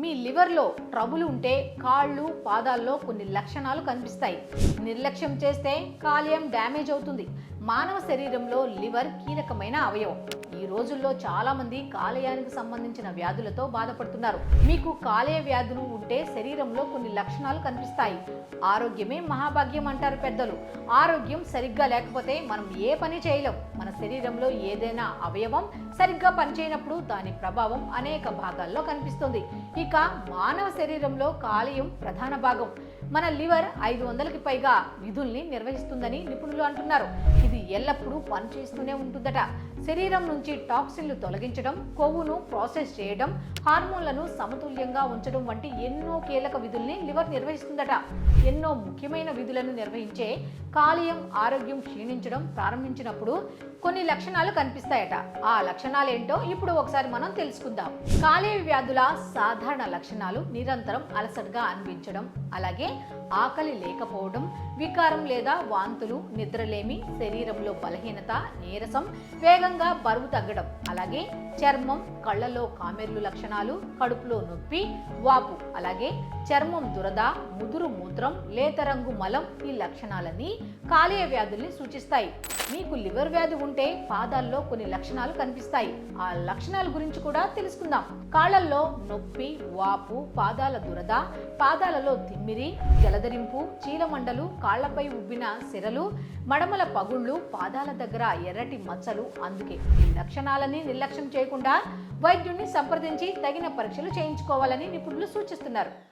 మీ లివర్లో trouble ఉంటే కాళ్ళు పాదాల్లో కొన్ని లక్షణాలు కనిపిస్తాయి. నిర్లక్ష్యం చేస్తే కాలేయం డ్యామేజ్ అవుతుంది. మానవ శరీరంలో లివర్ కీలకమైన అవయవం. ఈ రోజుల్లో చాలా మంది కాలేయానికి సంబంధించిన వ్యాధులతో బాధపడుతున్నారు. మీకు కాలేయ వ్యాధులు ఉంటే శరీరంలో కొన్ని లక్షణాలు కనిపిస్తాయి. ఆరోగ్యమే మహాభాగ్యం అంటారు పెద్దలు. ఆరోగ్యం సరిగ్గా లేకపోతే మనం ఏ పని చేయలేం. మన శరీరంలో ఏదైనా అవయవం సరిగ్గా పనిచేయనప్పుడు దాని ప్రభావం అనేక భాగాల్లో కనిపిస్తుంది. ఇక మానవ శరీరంలో కాలేయం ప్రధాన భాగం. మన లివర్ ఐదు వందలకి పైగా విధుల్ని నిర్వహిస్తుందని నిపుణులు అంటున్నారు. ఇది ఎల్లప్పుడూ పనిచేస్తూనే ఉంటుందట. శరీరం నుంచి టాక్సిన్లు తొలగించడం కొవ్వును ప్రాసెస్ చేయడం హార్మోన్లను సమతుల్యంగా ఉంచడం వంటి ఎన్నో కీలక విధుల్ని లివర్ నిర్వహిస్తుందట. ఎన్నో ముఖ్యమైన విధులను నిర్వహించే కాలేయం ఆరోగ్యం క్షీణించడం ప్రారంభించినప్పుడు కొన్ని లక్షణాలు కనిపిస్తాయట. ఆ లక్షణాలు ఏంటో ఇప్పుడు ఒకసారి మనం తెలుసుకుందాం. కాలేయ వ్యాధుల సాధారణ లక్షణాలు నిరంతరం అలసటగా అనిపించడం అలాగే ఆకలి లేకపోవడం వికారం లేదా వాంతులు నిద్రలేమి శరీరంలో బలహీనత నీరసం వేగంగా బరువు తగ్గడం. అలాగే చర్మం కళ్ళలో కామెర్లు లక్షణాలు కడుపులో నొప్పి వాపు. అలాగే చర్మం దురద ముదురు మూత్రం లేత రంగు మలం ఈ లక్షణాలన్నీ కాలేయ వ్యాధుల్ని సూచిస్తాయి. మీకు లివర్ వ్యాధి ఉంటే పాదాల్లో కొన్ని లక్షణాలు కనిపిస్తాయి. ఆ లక్షణాల గురించి కూడా తెలుసుకుందాం. కాళ్ళల్లో నొప్పి వాపు పాదాల దురద పాదాలలో తిమ్మిరి జలధరింపు చీలమండలు కాళ్ళపై ఉబ్బిన సిరలు మడమల పగుళ్ళు పాదాల దగ్గర ఎర్రటి మచ్చలు. అందుకే ఈ లక్షణాలని నిర్లక్ష్యం చేయకుండా వైద్యుడిని సంప్రదించి తగిన పరీక్షలు చేయించుకోవాలని నిపుణులు సూచిస్తున్నారు.